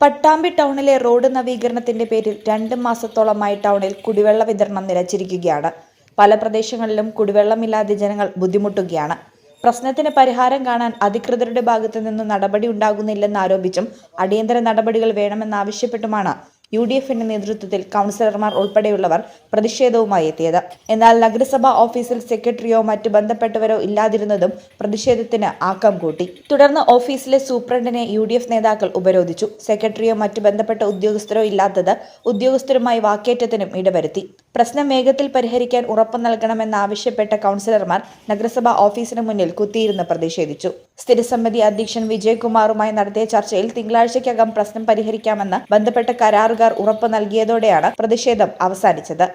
പട്ടാമ്പി ടൗണിലെ റോഡ് നവീകരണത്തിന്റെ പേരിൽ രണ്ട് മാസത്തോളമായി ടൗണിൽ കുടിവെള്ള വിതരണം നിലച്ചിരിക്കുകയാണ്. പല പ്രദേശങ്ങളിലും കുടിവെള്ളമില്ലാതെ ജനങ്ങൾ ബുദ്ധിമുട്ടുകയാണ്. പ്രശ്നത്തിന് പരിഹാരം കാണാൻ അധികൃതരുടെ ഭാഗത്തു നിന്ന് നടപടി ഉണ്ടാകുന്നില്ലെന്ന് ആരോപിച്ചും അടിയന്തര നടപടികൾ വേണമെന്നാവശ്യപ്പെട്ടുമാണ് യു ഡി എഫിന്റെ നേതൃത്വത്തിൽ കൗൺസിലർമാർ ഉൾപ്പെടെയുള്ളവർ പ്രതിഷേധവുമായി എത്തിയത്. എന്നാൽ നഗരസഭാ ഓഫീസിൽ സെക്രട്ടറിയോ മറ്റ് ബന്ധപ്പെട്ടവരോ ഇല്ലാതിരുന്നതും പ്രതിഷേധത്തിന് ആക്കം കൂട്ടി. തുടർന്ന് ഓഫീസിലെ സൂപ്രണ്ടിനെ യു നേതാക്കൾ ഉപരോധിച്ചു. സെക്രട്ടറിയോ മറ്റ് ബന്ധപ്പെട്ട ഉദ്യോഗസ്ഥരോ ഇല്ലാത്തത് ഉദ്യോഗസ്ഥരുമായി വാക്കേറ്റത്തിനും ഇടവരുത്തി. പ്രശ്നം വേഗത്തിൽ പരിഹരിക്കാൻ ഉറപ്പു നൽകണമെന്നാവശ്യപ്പെട്ട കൗൺസിലർമാർ നഗരസഭാ ഓഫീസിന് മുന്നിൽ കുത്തിയിരുന്ന് പ്രതിഷേധിച്ചു. സ്ഥിരസമിതി അധ്യക്ഷൻ വിജയകുമാറുമായി നടത്തിയ ചർച്ചയിൽ തിങ്കളാഴ്ചയ്ക്കകം പ്രശ്നം പരിഹരിക്കാമെന്ന് ബന്ധപ്പെട്ട കരാറുകാർ ഉറപ്പു നൽകിയതോടെയാണ് പ്രതിഷേധം അവസാനിച്ചത്.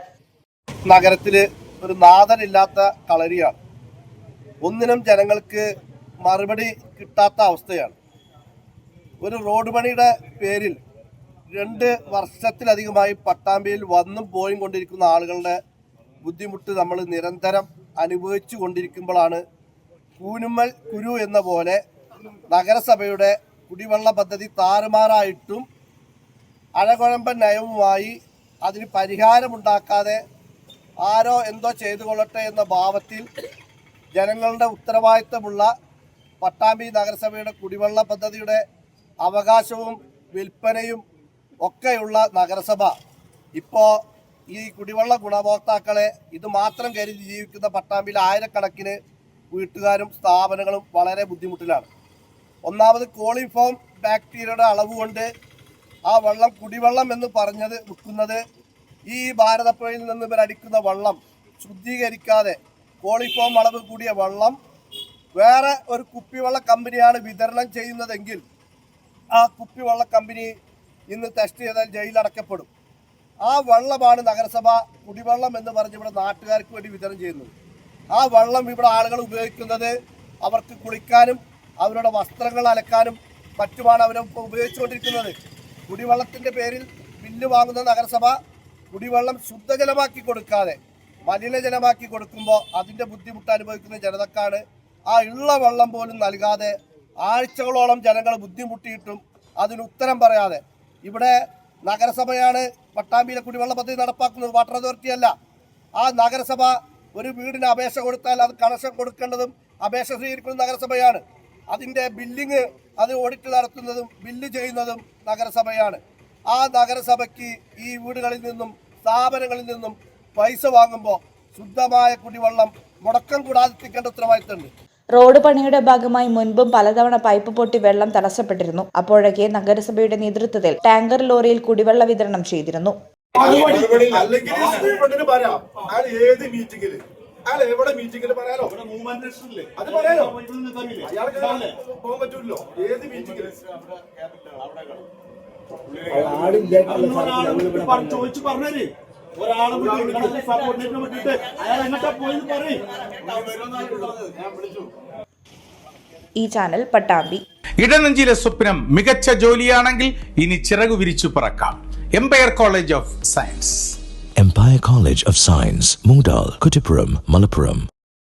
നഗരത്തിൽ ഒരു നാഥനില്ലാത്ത കളരിയാണ്. ഒന്നിനും ജനങ്ങൾക്ക് മറുപടി കിട്ടാത്ത അവസ്ഥയാണ്. ഒരു റോഡ് പണിയുടെ പേരിൽ രണ്ട് വർഷത്തിലധികമായി പട്ടാമ്പിയിൽ വന്നും പോയും കൊണ്ടിരിക്കുന്ന ആളുകളുടെ ബുദ്ധിമുട്ട് നമ്മൾ നിരന്തരം അനുഭവിച്ചു കൊണ്ടിരിക്കുമ്പോഴാണ് കൂനുമ്മൽ കുരു എന്ന പോലെ നഗരസഭയുടെ കുടിവെള്ള പദ്ധതി താറുമാറായിട്ടും അഴകുഴമ്പൻ നയവുമായി അതിന് പരിഹാരമുണ്ടാക്കാതെ ആരോ എന്തോ ചെയ്തു കൊള്ളട്ടെ എന്ന ഭാവത്തിൽ ജനങ്ങളുടെ ഉത്തരവാദിത്തമുള്ള പട്ടാമ്പി നഗരസഭയുടെ കുടിവെള്ള പദ്ധതിയുടെ അവകാശവും വിൽപ്പനയും ഒക്കെയുള്ള നഗരസഭ. ഇപ്പോൾ ഈ കുടിവെള്ള ഗുണഭോക്താക്കളെ ഇത് മാത്രം കരുതി ജീവിക്കുന്ന പട്ടാമ്പിയിലെ ആയിരക്കണക്കിന് വീട്ടുകാരും സ്ഥാപനങ്ങളും വളരെ ബുദ്ധിമുട്ടിലാണ്. ഒന്നാമത് കോളിഫോം ബാക്ടീരിയയുടെ അളവ് കൊണ്ട് ആ വെള്ളം കുടിവെള്ളം എന്ന് പറഞ്ഞത് വിൽക്കുന്നത് ഈ ഭാരതപ്പുഴയിൽ നിന്ന് ഇവരടിക്കുന്ന വെള്ളം. ശുദ്ധീകരിക്കാതെ കോളിഫോം അളവ് കൂടിയ വെള്ളം വേറെ ഒരു കുപ്പിവെള്ള കമ്പനിയാണ് വിതരണം ചെയ്യുന്നതെങ്കിൽ ആ കുപ്പിവെള്ള കമ്പനി ഇന്ന് ടെസ്റ്റ് ചെയ്താൽ ജയിലടക്കപ്പെടും ആ വെള്ളമാണ് നഗരസഭ കുടിവെള്ളം എന്ന് പറഞ്ഞ് ഇവിടെ നാട്ടുകാർക്ക് വേണ്ടി വിതരണം ചെയ്യുന്നത്. ആ വെള്ളം ഇവിടെ ആളുകൾ ഉപയോഗിക്കുന്നത് അവർക്ക് കുളിക്കാനും അവരുടെ വസ്ത്രങ്ങൾ അലക്കാനും മറ്റുമാണ് അവർ ഉപയോഗിച്ചുകൊണ്ടിരിക്കുന്നത്. കുടിവെള്ളത്തിന്റെ പേരിൽ ബില്ല് വാങ്ങുന്ന നഗരസഭ കുടിവെള്ളം ശുദ്ധജലമാക്കി കൊടുക്കാതെ മലിനജലമാക്കി കൊടുക്കുമ്പോൾ അതിന്റെ ബുദ്ധിമുട്ട് അനുഭവിക്കുന്ന ജനതക്കാണ് ആ ഉള്ള വെള്ളം പോലും നൽകാതെ ആഴ്ചകളോളം ജനങ്ങൾ ബുദ്ധിമുട്ടിയിട്ടും അതിന് ഉത്തരം പറയാതെ ഇവിടെ നഗരസഭയാണ് പട്ടാമ്പിയിലെ കുടിവെള്ള പദ്ധതി നടപ്പാക്കുന്നത്. വാട്ടർ അതോറിറ്റി അല്ല. ആ നഗരസഭ ഒരു വീടിന് അപേക്ഷ കൊടുത്താൽ അത് കണക്ഷൻ കൊടുക്കേണ്ടതും അപേക്ഷ സ്വീകരിക്കുന്നത് നഗരസഭയാണ്. അതിന്റെ ബില്ലിങ് അത് ഓഡിറ്റ് നടത്തുന്നതും ബില്ല് ചെയ്യുന്നതും നഗരസഭയാണ്. ആ നഗരസഭയ്ക്ക് ഈ വീടുകളിൽ നിന്നും സ്ഥാപനങ്ങളിൽ നിന്നും പൈസ വാങ്ങുമ്പോൾ ശുദ്ധമായ കുടിവെള്ളം മുടക്കം കൂടാതെ ഉത്തരവാദിത്തമുണ്ട്. റോഡ് പണിയുടെ ഭാഗമായി മുൻപും പലതവണ പൈപ്പ് പൊട്ടി വെള്ളം തടസ്സപ്പെട്ടിരുന്നു. അപ്പോഴൊക്കെ നഗരസഭയുടെ നേതൃത്വത്തിൽ ടാങ്കർ ലോറിയിൽ കുടിവെള്ള വിതരണം ചെയ്തിരുന്നു. ഏത് അയാൾ എവിടെ പറയാലോ? അത് പറയാലോ? അയാൾക്ക് പോകാൻ പറ്റൂല്ലോ ഏത് മീറ്റിംഗിൽ ചോദിച്ചു പറഞ്ഞേ ഒരാളെ സപ്പോർട്ടിനെ വിട്ടിട്ട് അയാൾ എങ്ങോട്ടാ പോയെന്ന് പറയും. ഈ ചാനൽ പട്ടാമ്പി. ഇടനെഞ്ചിലെ സ്വപ്നം മികച്ച ജോലിയാണെങ്കിൽ ഇനി ചിറകു വിരിച്ചു പറക്കാം. Empire College of Science Empire College of Science Moodal Kuttippuram Malappuram.